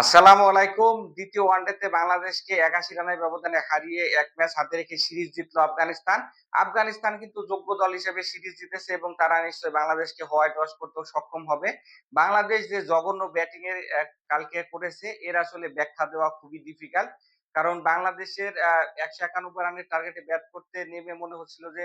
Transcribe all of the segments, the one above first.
আসসালামু আলাইকুম। দ্বিতীয় ওয়ানডেতে বাংলাদেশকে একাশি রানের ব্যবধানে হারিয়ে এক ম্যাচ হাতে রেখে সিরিজ জিতলো আফগানিস্তান। আফগানিস্তান কিন্তু যোগ্য দল হিসেবে সিরিজ জিতেছে এবং তারা নিশ্চয়ই বাংলাদেশকে হোয়াইট ওয়াশ করতে সক্ষম হবে। বাংলাদেশ যে জঘন্য ব্যাটিং এর কালকে করেছে, এর আসলে ব্যাখ্যা দেওয়া খুবই ডিফিকাল্ট কারণ বাংলাদেশের একশো একানব্বই রানের টার্গেটে ব্যাট করতে নেমে মনে হচ্ছিল যে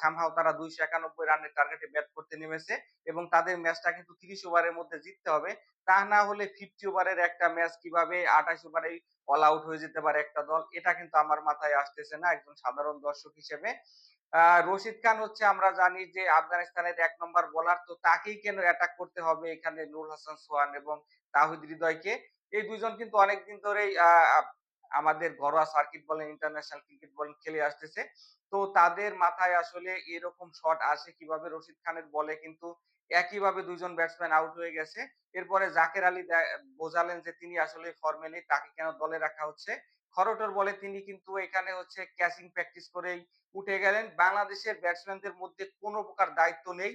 সামহাও তারা দুইশো একানব্বই রানের টার্গেটে ব্যাট করতে নেমেছে এবং তাদের ম্যাচটা কিন্তু তিরিশ ওভারের মধ্যে জিততে হবে। তা না হলে ফিফটি ওভারের একটা ম্যাচ কীভাবে আঠাশ ওভারে অল আউট হয়ে যেতে পারে একটা দল, এটা কিন্তু আমার মাথায় আসতেছে না একজন সাধারণ দর্শক হিসেবে। রশিদ খান হচ্ছে আমরা জানি যে আফগানিস্তানের এক নম্বর বোলার তো তাকেই কেন অ্যাটাক করতে হবে এখানে নুর হাসান সোহান এবং তাহিদ হৃদয়কে? এই দুজন কিন্তু অনেকদিন ধরেই আমাদের ঘরোয়া সার্কিট বলেন ইন্টারন্যাশনাল ক্রিকেট বলেন খেলে আসতেছে। তো তাদের মাথায় আসলে এরকম শট আসে কীভাবে? রশিদ খানের বলে কিন্তু একইভাবে দুইজন ব্যাটসম্যান আউট হয়ে গেছে। এরপরে জাকের আলী বোঝালেন যে তিনি আসলে ফর্মে নেই, তাকে কেন দলে রাখা হচ্ছে? খরটর বলে তিনি কিন্তু এখানে হচ্ছে ক্যাচিং প্র্যাকটিস করেই উঠে গেলেন। বাংলাদেশের ব্যাটসম্যানদের মধ্যে কোনো প্রকার দায়িত্ব নেই।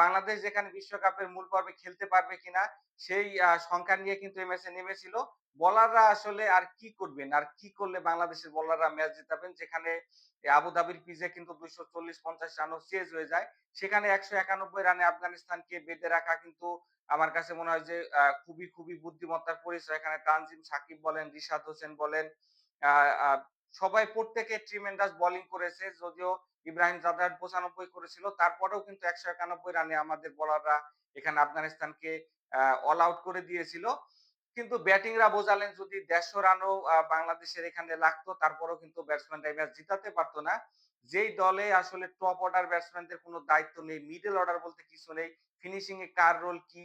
বাংলাদেশ যেখানে বিশ্বকাপের মূল পর্বে খেলতে পারবে কিনা, সেই সংখ্যা নিয়ে কিন্তু এই ম্যাচে নেমেছিল। বলাররা আসলে আর কি করবেন? আর কি করলে বাংলাদেশের বলাররা ম্যাচ জিতাবেন? যেখানে আবুধাবির পিচে কিন্তু দুইশো চল্লিশ পঞ্চাশ রানও চেজ হয়ে যায়। সেখানে একশো একানব্বই রানে আফগানিস্তানকে বেঁধে রাখা কিন্তু আমার কাছে মনে হয় যে খুবই খুবই বুদ্ধিমত্তার পরিচয়। এখানে তানজিম সাকিব বলেন, রিশাদ হোসেন বলেন সবাই প্রত্যেকে ট্রিমেন্ডাস বোলিং করেছে। যদিও ইব্রাহিম জাদার পঁচানব্বই করেছিল। তারপরেও কিন্তু একশো একানব্বই রানে আমাদের বোলাররা এখানে আফগানিস্তানকে অল আউট করে দিয়েছিল। কিন্তু ব্যাটিংরা বোঝালেন যদি দেড়শো রানও বাংলাদেশের এখানে লাগতো, তারপরেও কিন্তু ব্যাটসম্যানরা ম্যাচ জিতাতে পারতো না। যেই দলে আসলে টপ অর্ডার ব্যাটসম্যানদের কোনো দায়িত্ব নেই মিডল অর্ডার বলতে কিছু নেই ফিনিশিং এ কার রোল কি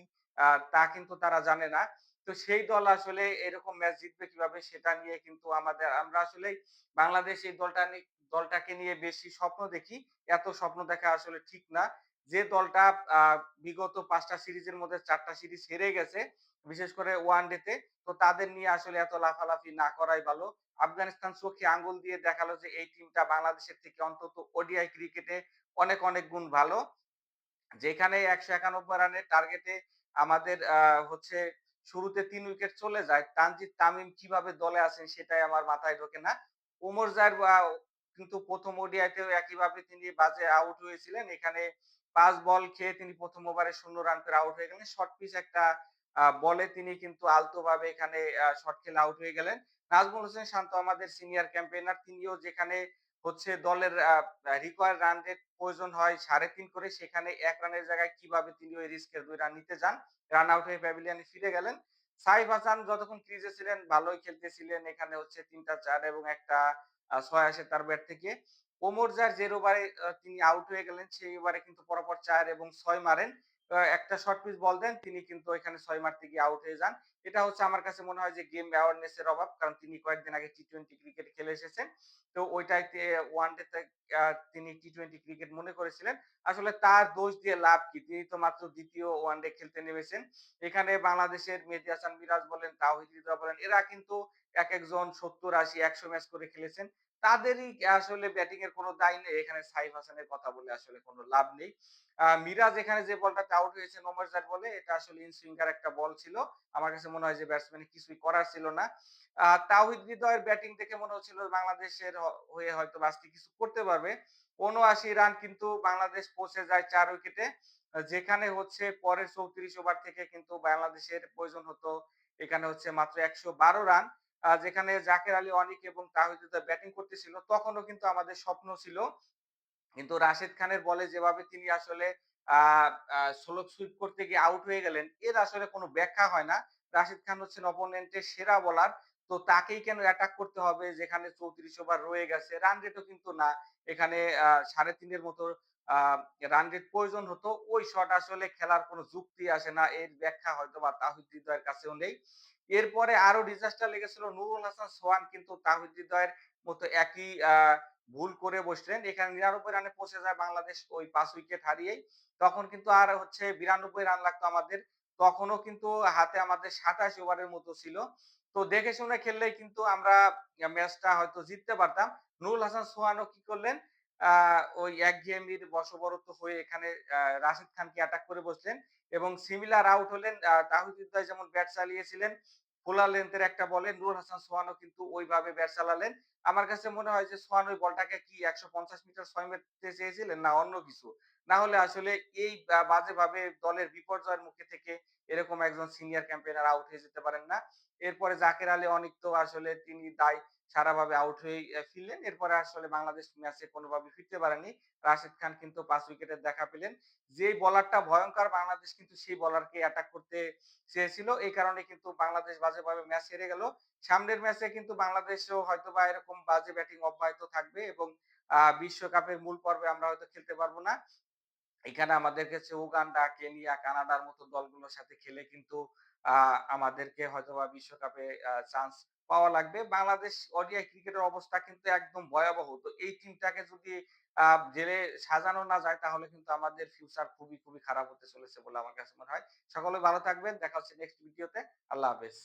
তা কিন্তু তারা জানে না। তো সেই দল আসলে এরকম ম্যাচ জিতবে কীভাবে সেটা নিয়ে কিন্তু আমাদের, আমরা আসলে বাংলাদেশ এই দলটা দলটাকে নিয়ে বেশি স্বপ্ন দেখি। এত স্বপ্ন দেখা আসলে ঠিক না। যে দলটা বিগত পাঁচটা সিরিজের মধ্যে চারটা সিরিজ হেরে গেছে, বিশেষ করে ওয়ান ডেতে তো তাদের নিয়ে আসলে এত লাফালাফি না করাই ভালো। আফগানিস্তান চোখে আঙ্গুল দিয়ে দেখাল যে এই টিমটা বাংলাদেশের থেকে অন্তত ওডিআই ক্রিকেটে অনেক অনেক গুণ ভালো। যেখানে একশো একানব্বই রানের টার্গেটে আমাদের হচ্ছে শুরুতে তিন উইকেট চলে যায়। তানজিদ তামিম কীভাবে দলে আছেন সেটাই আমার মাথায় ঢোকে না। ওমর জায়ের কিন্তু প্রথম ওডিআইতেও একইভাবে তিনি বাজে আউট হয়েছিলেন। এখানে পাঁচ বল খেয়ে তিনি প্রথম ওভারে শূন্য রান করে আউট হয়ে গেলেন। শর্ট পিচ একটা বলে তিনি কিন্তু আলতো ভাবে এখানে শর্ট খেলে আউট হয়ে গেলেন। নাজমুল হোসেন শান্ত আমাদের সিনিয়র ক্যাম্পেইনার তিনিও যেখানে হচ্ছে দলের রিকোয়ার রান রেট প্রয়োজন হয় সাড়ে তিন করে, সেখানে এক রানের জায়গায় কীভাবে তিনি ওই রিস্কের দুই রান নিতে যান? রান আউট হয়ে প্যাভিলিয়নে ফিরে গেলেন। সাইফ হাসান যতক্ষণ ক্রিজে ছিলেন, ভালোই খেলতেছিলেন। এখানে হচ্ছে তিনটা চার এবং একটা ছয় আসে তার ব্যাট থেকে। ওমর জার যে ওভারে তিনি আউট হয়ে গেলেন, সেই ওভারে কিন্তু পরপর চার এবং ছয় মারেন। একটা শর্ট পিচ বল দেন, তিনি কিন্তু এখানে ছয় মারতে গিয়ে আউট হয়ে যান। এটা হচ্ছে আমার কাছে মনে হয় যে গেম অ্যাওয়ারনেস এর অভাব, কারণ তিনি কয়েকদিন আগে টি টোয়েন্টি ক্রিকেট খেলে এসেছেন। তো ওইটাতে ওয়ান ডে তিনি টি টোয়েন্টি ক্রিকেট মনে করেছিলেন। আসলে তার দোষ দিয়ে লাভ কি? তিনি তো মাত্র দ্বিতীয় ওয়ান ডে খেলতে নেমেছেন। এখানে বাংলাদেশের মেহেদি হাসান মিরাজ বলেন তাহিদ হৃদয় বলেন, এরা কিন্তু এক একজন সত্তর আশি, একশো ম্যাচ করে খেলেছেন। তাদেরই আসলে ব্যাটিং এর কোনো দায় নেই। এখানে সাইফ হাসানের কথা বলে আসলে কোনো লাভ নেই। মিরাজ এখানে যে বলটাতে আউট হয়েছে, নোমার জাট বলে, এটা আসলে ইনসুইঙ্গার একটা বল ছিল। আমার কাছে মনে হয় যে ব্যাটসম্যান কিছুই করার ছিল না। তাওহিদ হৃদয়ের ব্যাটিং দেখে মনে হচ্ছিল বাংলাদেশের হয়ে হয়তো আজকে কিছু করতে পারবে। উনআশি রান কিন্তু বাংলাদেশ পৌঁছে যায় চার উইকেটে যেখানে হচ্ছে পরের চৌত্রিশ ওভার থেকে কিন্তু বাংলাদেশের প্রয়োজন হতো, এখানে হচ্ছে মাত্র একশো বারো রান। যেখানে জাকের আলী অনিক এবং তাহিদ হৃদয় ব্যাটিং করতেছিল, তখনও কিন্তু আমাদের স্বপ্ন ছিল। কিন্তু রাশেদ খানের বলে যেভাবে তিনি আসলে স্লো সুইপ করতে গিয়ে আউট হয়ে গেলেন, এর আসলে কোনো ব্যাখ্যা হয় না। রাশিদ খান হচ্ছেন অপোনেন্টের সেরা বলার তো তাকেই কেন অ্যাটাক করতে হবে? যেখানে চৌত্রিশ ওভার রয়ে গেছে রান রেটও কিন্তু না। এখানে সাড়ে তিনের মতো রান রেট প্রয়োজন হতো। ওই শট আসলে খেলার কোনো যুক্তি আসে না, এর ব্যাখ্যা হয়তো বা তাহিদ কাছেও নেই। এরপরে আরও ডিজাস্টার লেগেছিল নুরুল হাসান সোহান, কিন্তু তাহিদ মতো একই ভুল করে বসলেন। এখানে নিরানব্বই রানে পৌঁছে যায় বাংলাদেশ ওই পাঁচ উইকেট হারিয়েই। তখন কিন্তু আর হচ্ছে বিরানব্বই রান লাগতো আমাদের। তখনও কিন্তু হাতে আমাদের সাতাশ ওভারের মতো ছিল। তো দেখে শুনে খেললেই কিন্তু আমরা ম্যাচটা হয়তো জিততে পারতাম। নুরুল হাসান সোহানও কি করলেন ওই এক গেমির বশবরত হয়ে এখানে রাশিদ খানকে অ্যাটাক করে বসলেন এবং সিমিলার আউট হলেন তাহিদ হৃদয় যেমন ব্যাট চালিয়েছিলেন খোলা লেন্থের একটা বলে নূর হাসান সোহানও কিন্তু ওইভাবে ব্যাট চালালেন। আমার কাছে মনে হয় যে সোহান ওই বলটাকে কি ১৫০ মিটার ছয় মারতে চেয়েছিলেন না অন্য কিছু। না হলে আসলে এই বাজেভাবে দলের বিপর্যয়ের মুখে থেকে এরকম একজন সিনিয়র ক্যাম্পেইনার আউট হয়ে যেতে পারেন না। এরপরে জাকের আলী অনেক তো আসলে তিনি দায় সারাভাবে আউট অ্যা ফিরলেন। এরপরে আসলে বাংলাদেশ ম্যাচে কোনভাবে ফিরতে পারেনি। রাশিদ খান কিন্তু ৫ উইকেটের দেখা পেলেন। যেই বোলারটা ভয়ংকর বাংলাদেশ কিন্তু সেই বোলারকে অ্যাটাক করতে চেয়েছিল। এই কারণে কিন্তু বাংলাদেশ বাজেভাবে ম্যাচ হেরে গেল। সামনের ম্যাচে কিন্তু বাংলাদেশও হয়তোবা এরকম বাজে ব্যাটিং অব্যাহত থাকবে এবং বিশ্বকাপের মূল পর্বে আমরা হয়তো খেলতে পারব না। এখানে আমাদের কাছে উগান্ডা, কেনিয়া, কানাডার মতো দলগুলোর সাথে খেলে কিন্তু আমাদেরকে হয়তোবা বিশ্বকাপে চান্স পাওয়া লাগবে। বাংলাদেশ ওডিআই ক্রিকেটের অবস্থা কিন্তু একদম ভয়াবহ। তো এই টিমটাকে যদি জেলে সাজানো না যায় তাহলে কিন্তু আমাদের ফিউচার খুবই, খুবই খারাপ হতে চলেছে বলে আমার কাছে মনে হয়। সকলে ভালো থাকবেন। দেখা হচ্ছে নেক্সট ভিডিওতে। আল্লাহ হাফেজ।